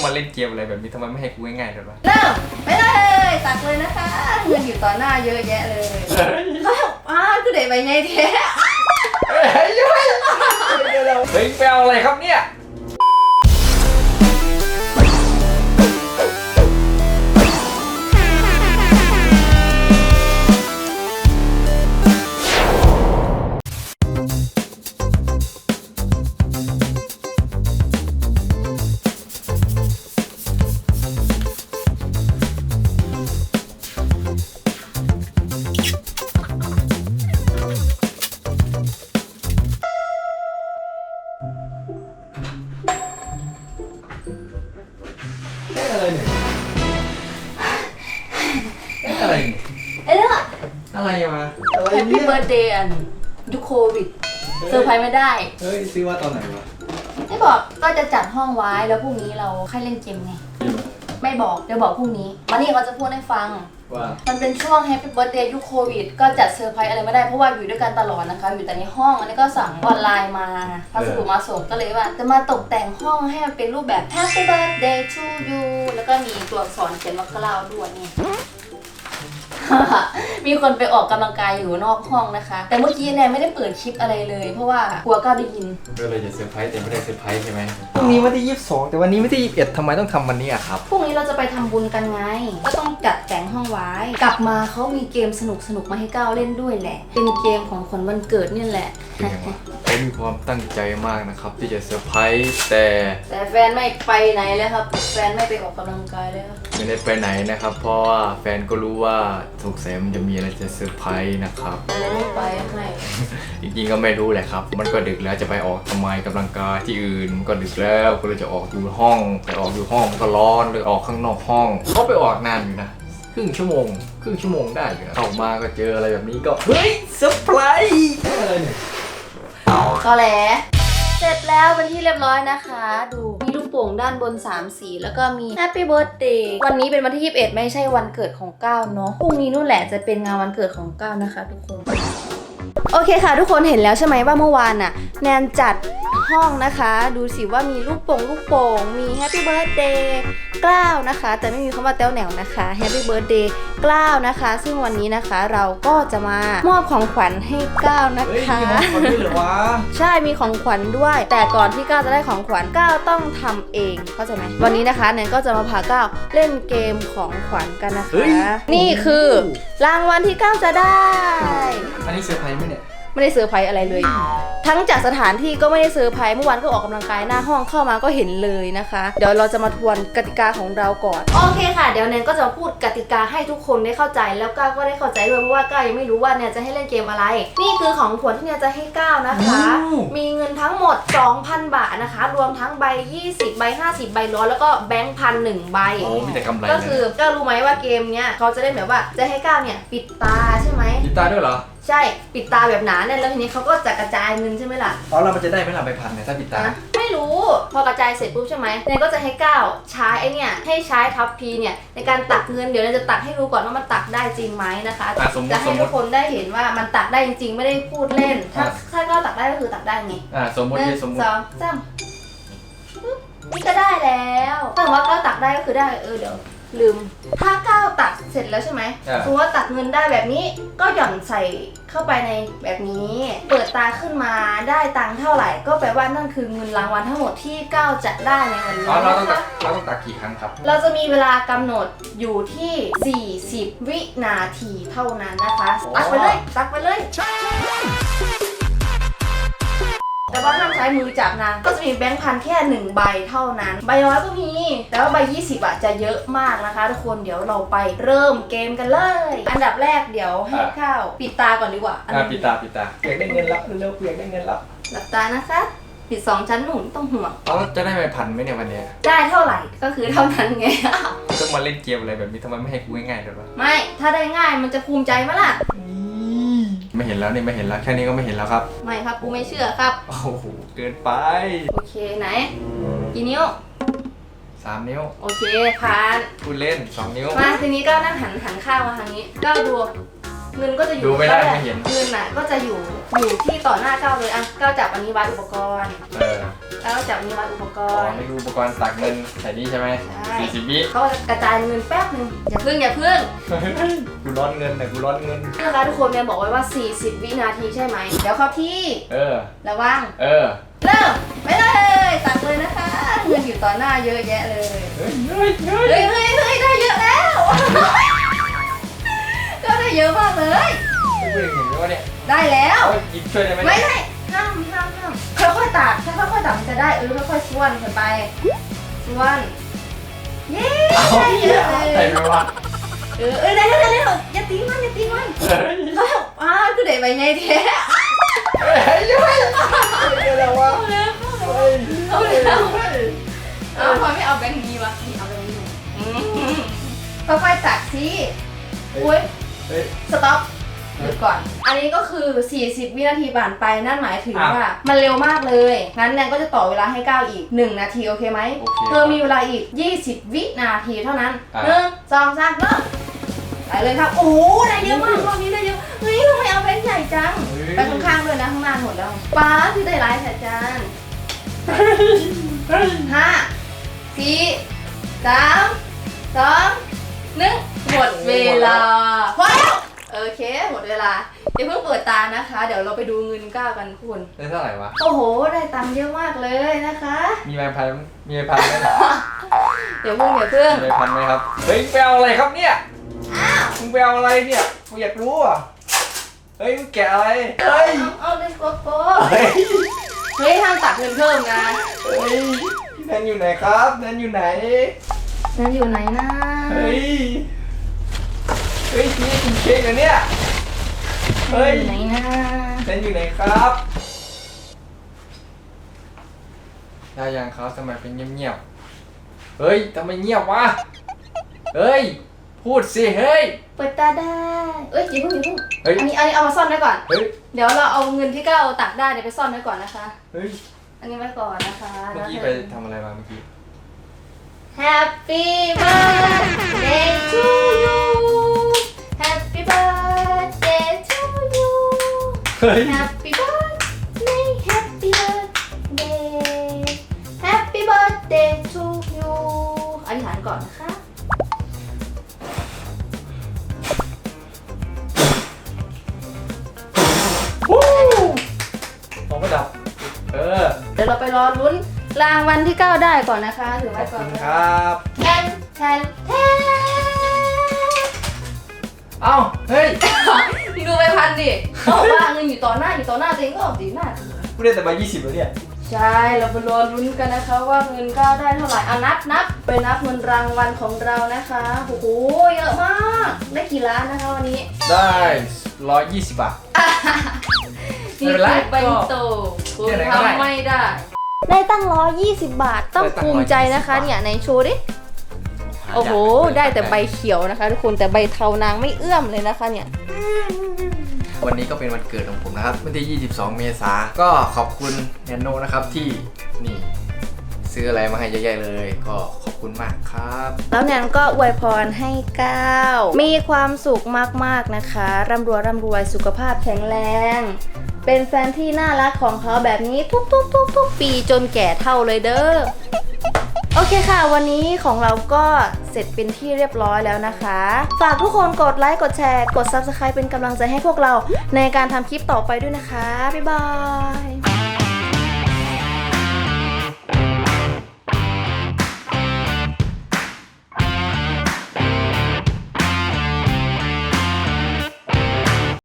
ต้องมาเล่นเกมอะไรแบบนี้ทำไมไม่ให้กูง่ายๆเลยวะเริ่มไปเลยตักเลยนะคะเงินอยู่ต่อหน้าเยอะแยะเลยเขาบอกอ้าวคือเด็กใบไงแท้เฮ้ยเฮ้ยเฮ้ยไปเอาอะไรครับเนี่ยอะไร อะไรมาแฮปปี้เบิร์ดเดย์อันยุคโควิดเซอร์ไพรส์ไม่ได้ เฮ้ยซื้อว่าตอนไหนวะไม่บอกก็จะจัดห้องไว้แล้วพรุ่งนี้เราค่อยเล่นเกมไง ไม่บอกเดี๋ยวบอกพรุ่งนี้วันนี้เขาจะพูดให้ฟัง ว่ามันเป็นช่วงแฮปปี้เบิร์ดเดย์ยุคโควิด ก็จัดเซอร์ไพรส์อะไรไม่ได้เพราะว่าอยู่ด้วยกันตลอดนะคะ อยู่แต่ในห้องอันนี้ก็สั่งออนไลน์มาพัสดุมาส่งก็เลยว่า จะมาตกแต่งห้องให้มันเป็นรูปแบบ Happy Birthday to you แล้วก็มีตัวอักษรเขียนว่ากล่าวด้วยนี่ มีคนไปออกกำลังกายอยู่นอกห้องนะคะ แต่เมื่อกี้เนี่ยไม่ได้เปิดคลิปอะไรเลย เพราะว่ากลัวก้าวได้ยินก็เลยจะเซอร์ไพรส์แต่ไม่ได้เซอร์ไพรส์ใช่ไหมพรุ่งนี้วันที่ 22 แต่วันนี้วันที่ 21ทำไมต้องทำวันนี้อะครับ พรุ่งนี้เราจะไปทำบุญกันไง ก็ต้องจัดแต่งห้องไว้ กลับมาเขามีเกมสนุกสนุกๆมาให้ก้าวเล่นด้วยแหละ เป็นเกมของขวัญวันเกิดนี่แหละ เป็นไงวะผมมีความตั้งใจมากนะครับ ที่จะเซอร์ไพรส์แต่แต่แฟนไม่ไปไหนเลยครับ แฟนไม่ไปออกกำลังกายเลยครับ ไม่ได้ไปไหนนะครับ เพราะว่าแฟนก็รู้ว่าสงสัยมันจะมีอะไรจะเซอร์ไพรส์นะครับเลยไม่ไปให้จริงๆก็ไม่รู้แหละครับ มันก็ดึกแล้วจะไปออกทำไมกำลังกายที่อื่นมันก็ดึกแล้วก็เลยจะออกอยู่ห้องไปออกอยู่ห้องมันก็ร้อนเลยออกข้างนอกห้องก็ไปออกนานอยู่นะครึ่งชั่วโมงครึ่งชั่วโมงได้อยู่นะเข้ามาก็เจออะไรแบบนี้ก็เฮ้ยเซอร์ไพรส์อะไรเนี่ยก็แหละเสร็จแล้วเป็นที่เรียบร้อยนะคะ ดูมีลูก โป่งด้านบน 3 สี แล้วก็มี Happy Birthday วันนี้เป็นวันที่ 21 ไม่ใช่วันเกิดของก้าวเนาะพรุ่งนี้นู่นแหละจะเป็นงานวันเกิดของก้าวนะคะ ทุกคน โอเคค่ะ ทุกคนเห็นแล้วใช่ไหมว่าเมื่อวานน่ะแนนจัดห้องนะคะ ดูสิว่ามีลูกโป่งลูกโป่งมี Happy Birthday กล้าวนะคะ แต่ไม่มีคำว่าแต้วแหนวนะคะ Happy Birthday กล้าวนะคะ ซึ่งวันนี้นะคะเราก็จะมามอบของขวัญให้ก้าวนะเฮ้ยคะมีของขวัญด้วยเหรอวะใช่มีของขวัญด้วย แต่ก่อนที่ก้าวจะได้ของขวัญก้าวต้องทำเองเข้าใจไหมวันนี้นะคะแนนก็จะมาพาก้าวเล่นเกมของขวัญกันนะเฮ้คะยนี่คือรางวัลที่ก้าวจะได้ อันนี้เซอร์ไพรส์ไหมเนี่ย ไม่ได้เซอร์ไพรส์อะไรเลย ทั้งจากสถานที่ก็ไม่ได้เซอร์ไพรส์เมื่อวานก็ออกกำลังกายหน้าห้องเข้ามาก็เห็นเลยนะคะ เดี๋ยวเราจะมาทวนกติกาของเราก่อนโอเคค่ะ เดี๋ยวแนนก็จะมาพูดกติกาให้ทุกคนได้เข้าใจแล้วก้าวก็ได้เข้าใจด้วยเพราะว่าก้าวยังไม่รู้ว่าเนี่ยจะให้เล่นเกมอะไร นี่คือของขวัญที่เนี่ยจะให้ก้าวนะคะอู้มีเงินทั้งหมด 2,000 บาทนะคะ รวมทั้งใบ 20 ใบ 50 ใบร้อยแล้วก็แบงค์พันหนึ่งใบโอ้มีแต่กำไรก็เลยคือก้าวรู้ไหมว่าเกมเนี้ยเขาจะได้แบบว่าจะให้ก้าวเนี่ยปิดตาใช่ไหมกีตาร์ด้วยเหรอ ใช่ปิดตาแบบหนาเนี่ยแล้วทีนี้เขาก็จะกระจายเงินใช่ไหมล่ะ อ๋อเรามันจะได้ไหมล่ะใบพันเนี่ยถ้ากีตาร์นะไม่รู้พอกระจายเสร็จปุ๊บใช่ไหมเนยก็จะให้ก้าวใช้ไอเนี่ยให้ใช้ทับพีเนี่ยในการตักเงินเดี๋ยวเนยจะตักให้ดูก่อนว่ามันตักได้จริงไหมนะคะอะสมมจะติสให้มมทุติกคนได้เห็นว่ามันตักได้จริงๆไม่ได้พูดเล่น ถ้าอะถ้าก้าวตักได้ก็คือตักได้ไงอ่าสมมหตินึ่งสมมสติองสามปุ๊บนี่ก็ได้แล้วถ้าสมมติว่าก้าวตักได้ก็คือได้เออเดี๋ยว ลืม ถ้าก้าวตักเสร็จแล้วใช่ไหมอะสมมติว่าตักเงินได้แบบนี้ ก็หย่อนใส่เข้าไปในแบบนี้ เปิดตาขึ้นมาได้ตังค์เท่าไหร่ ก็แปลว่านั่นคือเงินรางวัลทั้งหมดที่ก้าวจะได้ในวันนี้อ๋อเราต้องนะตัคะกเราต้องตักกี่ครั้งครับเราจะมีเวลากำหนดอยู่ที่ 40 วินาทีเท่านั้นนะคะ ตักไปเลย ตักไปเลย แต่ว่าห้ามใช้มือจับนะ ก็จะมีแบงค์พันแค่หนึ่งใบเท่านั้น ใบร้อยก็มี แต่ว่าใบ 20อะจะเยอะมากนะคะ ทุกคนเดี๋ยวเราไปเริ่มเกมกันเลย อันดับแรกเดี๋ยวให้อะข้าวปิดตาก่อนดีกว่าอันอ่านี้ปิดตาปิดตาอยากได้เงินรับเร็วๆอยากได้เงินรับหลับตานะคะ ปิดสองชั้นหนุนต้องห่วงเราจะได้ใบพันไหมเนี่ยวันเนี้ยได้เท่าไหร่ก็คือเท่านั้นไง ต้องมาเล่นเกมอะไรแบบนี้ทำไมไม่ให้กูง่ายๆเลยวะไม่ ถ้าได้ง่ายมันจะภูมิใจมั้ยล่ะ ไม่เห็นแล้วนี่ไม่เห็นแล้วแค่นี้ก็ไม่เห็นแล้วครับ ไม่ครับกูไม่เชื่อครับ โอ้โหเกินไปโอเคไหนกี่นิ้ว สามนิ้วโอเคผ่าน พูดเล่นสองนิ้ว มาทีนี้ก็นั่งหันหันข้างมาทางนี้ก็ดู เงินก็จะอยู่ดูไม่ได้ก็ไม่เห็น เงินน่ะก็จะอยู่อยู่ที่ต่อหน้าเก้าเลยอะเก้าจับอันนี้วัดอุปกรณ์เออแล้วก็จับอันนี้วัดอุปกอ๋อรณ์ นี่คืออุปกรณ์ตักเงินใส่นี่ใช่ไหมใช่ สี่สิบวิเขาจะกระจายเงินแป๊บหนึงอย่าพึ่งอย่าพึ่งกูร้อนเงินแต่กูร้อนเงินนะคะทุกคนแม่บอกไว้ว่า 40 วินาทีใช่ไหมเดี๋ยวเข้าที่เออ ระวัง เออ เริ่มไปเลยตักเลยนะคะเงินอยู่ต่อหน้าเยอะแยะเลย เฮ้ยเฮ้ยเฮ้ยเฮ้ยเฮ้ยเฮ้ยได้เยอะแล้ว ก็ได้เยอะมากเลยไม่เห็นไหมวะเนี่ยได้แล้ว เอาหยิบช่วยได้ไหมไม่เนี่ยได้ห้ามห้ามห้ามค่อยๆตักถ้าค่อยๆตักมันจะได้เออค่อยๆส่วนขึ้นไปส่วนเย้เอาได้เยเหี้ยอะเลยใส่ไหมวะเออเออได้แล้วได้แล้วอย่าตีมันอย่าตีมันเฮ้ยเขาอ้าวคือเด็กไปไงแท้เฮ้ยเฮ้ยเฮ้ยเฮ้ยอะไรวะเอาเลยเฮ้ยเอาเลยเอาเฮ้ยเอาพอไม่เอาแบงค์นี้วะนี่เอาแบงค์นี้อืมค่อยๆตักสิอุ้ย เฮ้ย สต็อปหยุดก่อน อันนี้ก็คือ 40 วินาทีผ่านไปนั่นหมายถึงอะว่า มันเร็วมากเลย งั้นแนนก็จะต่อเวลาให้ก้าวอีก 1 นาทีโอเคไหม โอเคเธอมีเวลาอีก 20 วินาทีเท่านั้นอะ หนึ่งสองสามเริ่มไปเลยครับ โอ้โหได้เยอะมากรอบนี้ได้เยอะ เฮ้ยทำไมเอาแบงค์ใหญ่จังเฮ้ยไปข้างๆด้วยนะข้างหน้าหมดแล้วป้าที่ได้ร้ายแท้จานเฮ้ยห้าสี่สามสองหนึ่งหมดเวลาพ อแล้วโอเค หมดเวลา เดี๋ยวเพิ่งเปิดตานะคะ เดี๋ยวเราไปดูเงินก้าวกันคุณ ได้เท่าไหร่วะ โอ้โห ได้ตังค์เยอะมากเลยนะคะ มีแมงพันมีแมงพันไหมเดี๋ยวเพิ่งเดี๋ยวเพิ่งมีแมงพันไหมครับ เฮ้ยไปเอาอะไรครับเนี่ยอ้าวมึงไปเอาอะไรเนี่ยกูอยากรู้อะ เฮ้ยมึงแกะอะไร เฮ้ย เอาเอาเลยโกโก้เฮ้ย เฮ้ยห้ามตักเงินเพิ่มนะเฮ้ยพี่แนนอยู่ไหนครับแนนอยู่ไหน นั่นอยู่ไหนนะ เฮ้ย เฮ้ยพี่กินเค้กเหรอเนี่ย เฮ้ยอยู่ไหนนะแนนอยู่ไหนครับได้ยังครับทำไมเป็นเงียบๆ เฮ้ยทำไมเงียบวะ เฮ้ย พูดสิเฮ้ย เปิดตาได้ เอ้ยอย่าเพิ่งอย่าเพิ่งเฮ้ย อันนี้อันนี้เอามาซ่อนไว้ก่อน เฮ้ย เดี๋ยวเราเอาเงินที่ก้าวตักได้เดี๋ยวไปซ่อนไว้ก่อนนะคะ เฮ้ย อันนี้ไว้ก่อนนะคะเมื่อกี้ไปทำอะไรมาเมื่อกี้ Happy birthday to you Happy birthday Happy birthday Happy birthday to you อธิษฐานก่อนนะคะ วู้มองไม่ดับ เออ เดี๋ยวเราไปรอลุ้นรางวัลที่ 9 ได้ก่อนนะคะ ถือขไว้อบก่อคุนณนะคคะรับ แทนแทนแทนเอ้า เฮ้ย ดูไปพันดิบอกว่าเงินอยู่ต่อหน้าอยู่ต่อหน้าตัวเองก็ออกตีหน้ากูได้แต่ใบยี่สิบแล้วเนี่ย ใช่เราไปรอลุ้นกันนะคะว่าเงินก้าวได้เท่าไหร่อะนับนับไปนับเงินรางวัลของเรานะคะโอ้โหเยอะมากได้กี่ล้านนะคะวันนี้ได้ร้อยยี่สิบบาท ไม่เป็นไรคือเป็นโตคุณเดี๋ยวไหนก็ได้ ทำไม่ได้ ได้ตั้งร้อยยี่สิบบาทต้องได้ตั้งภูมิใจนะคะ120เนี่ยในโชว์ดิ โอ้โห ได้แต่ใบเขียวนะคะ ทุกคนแต่ใบเทานางไม่เอื้อมเลยนะคะเนี่ย วันนี้ก็เป็นวันเกิดของผมนะครับวันที่ 22 เมษาก็ขอบคุณแนนโนนะครับที่นี่ซื้ออะไรมาให้เยอะแยะเลย ก็ขอบคุณมากครับ แล้วแนนก็อวยพรให้ก้าวมีความสุขมากๆนะคะร่ำรวยร่ำรวยสุขภาพแข็งแรง เป็นแฟนที่น่ารักของเขาแบบนี้ทุกๆๆทุกปีจนแก่เท่าเลยเด้อ โอเคค่ะ วันนี้ของเราก็เสร็จเป็นที่เรียบร้อยแล้วนะคะ ฝากทุกคนกดไลค์กดแชร์ กด Subscribe เป็นกำลังใจให้พวกเราในการทำคลิปต่อไปด้วยนะคะ บ๊ายบาย